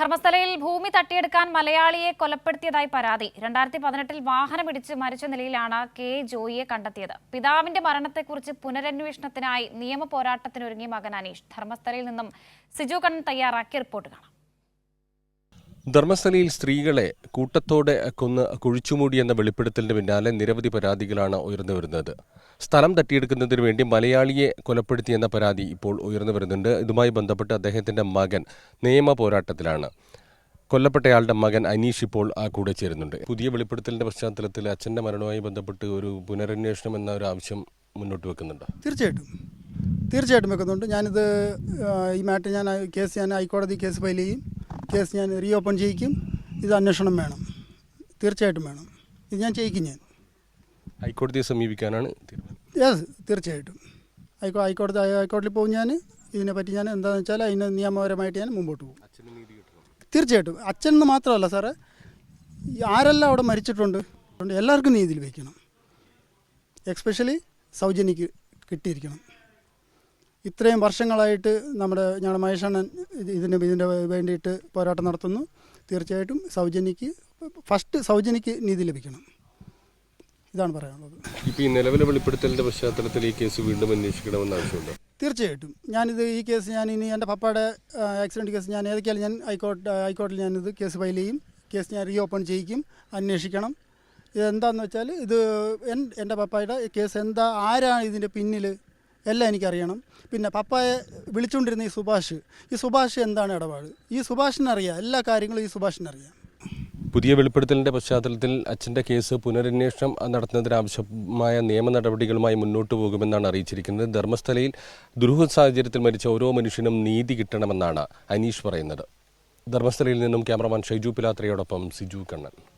ധർമ്മസ്ഥലയിൽ ഭൂമി തട്ടിയെടുക്കാൻ മലയാളിയെ കൊലപ്പെടുത്തിയതായി പരാതി. രണ്ടായിരത്തി പതിനെട്ടിൽ വാഹനമിടിച്ച് മരിച്ച നിലയിലാണ് കെ ജോയിയെ കണ്ടെത്തിയത്. പിതാവിന്റെ മരണത്തെക്കുറിച്ച് പുനരന്വേഷണത്തിനായി നിയമ പോരാട്ടത്തിനൊരുങ്ങിയ മകൻ അനീഷ്. ധർമ്മസ്ഥലയിൽ നിന്നും സിജു കണ്ണൻ തയ്യാറാക്കിയ റിപ്പോർട്ട് കാണാം ധർമ്മസ്ഥലയിൽ സ്ത്രീകളെ കൂട്ടത്തോടെ കൊന്ന് കുഴിച്ചുമൂടി എന്ന വെളിപ്പെടുത്തലിന് പിന്നാലെ നിരവധി പരാതികളാണ് ഉയർന്നു വരുന്നത്. സ്ഥലം തട്ടിയെടുക്കുന്നതിന് വേണ്ടി മലയാളിയെ കൊലപ്പെടുത്തിയെന്ന പരാതി ഇപ്പോൾ ഉയർന്നു വരുന്നുണ്ട്. ഇതുമായി ബന്ധപ്പെട്ട് അദ്ദേഹത്തിന്റെ മകൻ നിയമ പോരാട്ടത്തിലാണ്. കൊല്ലപ്പെട്ടയാളുടെ മകൻ അനീഷ് ഇപ്പോൾ ആ കൂടെ ചേരുന്നുണ്ട്. പുതിയ വെളിപ്പെടുത്തലിന്റെ പശ്ചാത്തലത്തിൽ അച്ഛന്റെ മരണവുമായി ബന്ധപ്പെട്ട് ഒരു പുനരന്വേഷണം എന്ന ഒരു ആവശ്യം മുന്നോട്ട് വെക്കുന്നുണ്ട്? തീർച്ചയായിട്ടും. തീർച്ചയായിട്ടും വെക്കുന്നുണ്ട്. ഞാനിത് ഈ മാറ്റർ ഞാൻ കേസ് ഞാൻ ഹൈക്കോടതി കേസ് ഫയൽ ചെയ്യും. കേസ് ഞാൻ റീ ഓപ്പൺ ചെയ്യിക്കും. ഇത് അന്വേഷണം വേണം. തീർച്ചയായിട്ടും വേണം. ഇത് ഞാൻ ചെയ്യിക്കും ഞാൻ. ഹൈക്കോടതിയെ സമീപിക്കാനാണ് യെസ് തീർച്ചയായിട്ടും. ഹൈക്കോ ഹൈക്കോടതി ഹൈക്കോടതിയിൽ പോകും ഞാൻ. ഇതിനെപ്പറ്റി ഞാൻ എന്താണെന്ന് വെച്ചാൽ അതിന് നിയമപരമായിട്ട് ഞാൻ മുമ്പോട്ട് പോകും. തീർച്ചയായിട്ടും. അച്ഛൻ എന്ന് മാത്രമല്ല സാറേ ആരെല്ലാം അവിടെ മരിച്ചിട്ടുണ്ട് എല്ലാവർക്കും നീതി ലഭിക്കണം എക്സ്പെഷ്യലി സൗജന്യക്ക് കിട്ടിയിരിക്കണം. ഇത്രയും വർഷങ്ങളായിട്ട് നമ്മുടെ ഞങ്ങളുടെ മഹേഷണ്ണൻ ഇതിന് ഇതിന് ഇതിന്റെ വേണ്ടിയിട്ട് പോരാട്ടം നടത്തുന്നു. തീർച്ചയായിട്ടും സൗജന്യക്ക് ഫസ്റ്റ് സൗജന്യക്ക് നീതി ലഭിക്കണം. ഇതാണ് പറയാനുള്ളത്. ഇപ്പോൾ ഈ നിലവിലെ വെളിപ്പെടുത്തലിന്റെ പശ്ചാത്തലത്തിൽ ഈ കേസ് വീണ്ടും അന്വേഷിക്കണമെന്ന് ആവശ്യമുണ്ട്? തീർച്ചയായിട്ടും. ഞാനിത് ഈ കേസ് ഞാൻ ഇനി എന്റെ പപ്പയുടെ ആക്സിഡന്റ് കേസ് ഞാൻ ഏതൊക്കെയാലും ഞാൻ ഹൈക്കോടതി ഹൈക്കോടതിയിൽ ഞാനിത് കേസ് ഫയൽ ചെയ്യും. കേസ് ഞാൻ റീ ഓപ്പൺ ചെയ്യിക്കും അന്വേഷിക്കണം. ഇതെന്താണെന്ന് വെച്ചാൽ ഇത് എൻ എന്റെ പപ്പായുടെ കേസ് എന്താ ആരാണ് ഇതിന്റെ പിന്നിൽ എല്ലാം എനിക്കറിയണം. പിന്നെ പപ്പായെ വിളിച്ചുകൊണ്ടിരുന്ന ഈ സുഭാഷ് ഈ സുഭാഷ് എന്താണ് ഇടപാട്? ഈ സുഭാഷിനറിയാം എല്ലാ കാര്യങ്ങളും ഈ സുഭാഷിനറിയാം. പുതിയ വെളിപ്പെടുത്തലിന്റെ പശ്ചാത്തലത്തിൽ അച്ഛന്റെ കേസ് പുനരന്വേഷണം നടത്തുന്നതിനാവശ്യമായ നിയമ നടപടികളുമായി മുന്നോട്ട് പോകുമെന്നാണ് അറിയിച്ചിരിക്കുന്നത്. ധർമ്മസ്ഥലയിൽ ദുരൂഹ സാഹചര്യത്തിൽ മരിച്ച ഓരോ മനുഷ്യനും നീതി കിട്ടണമെന്നാണ് അനീഷ് പറയുന്നത്. ധർമ്മസ്ഥലയിൽ നിന്നും ക്യാമറമാൻ ഷൈജു പിലാത്രയോടൊപ്പം സിജു കണ്ണൻ.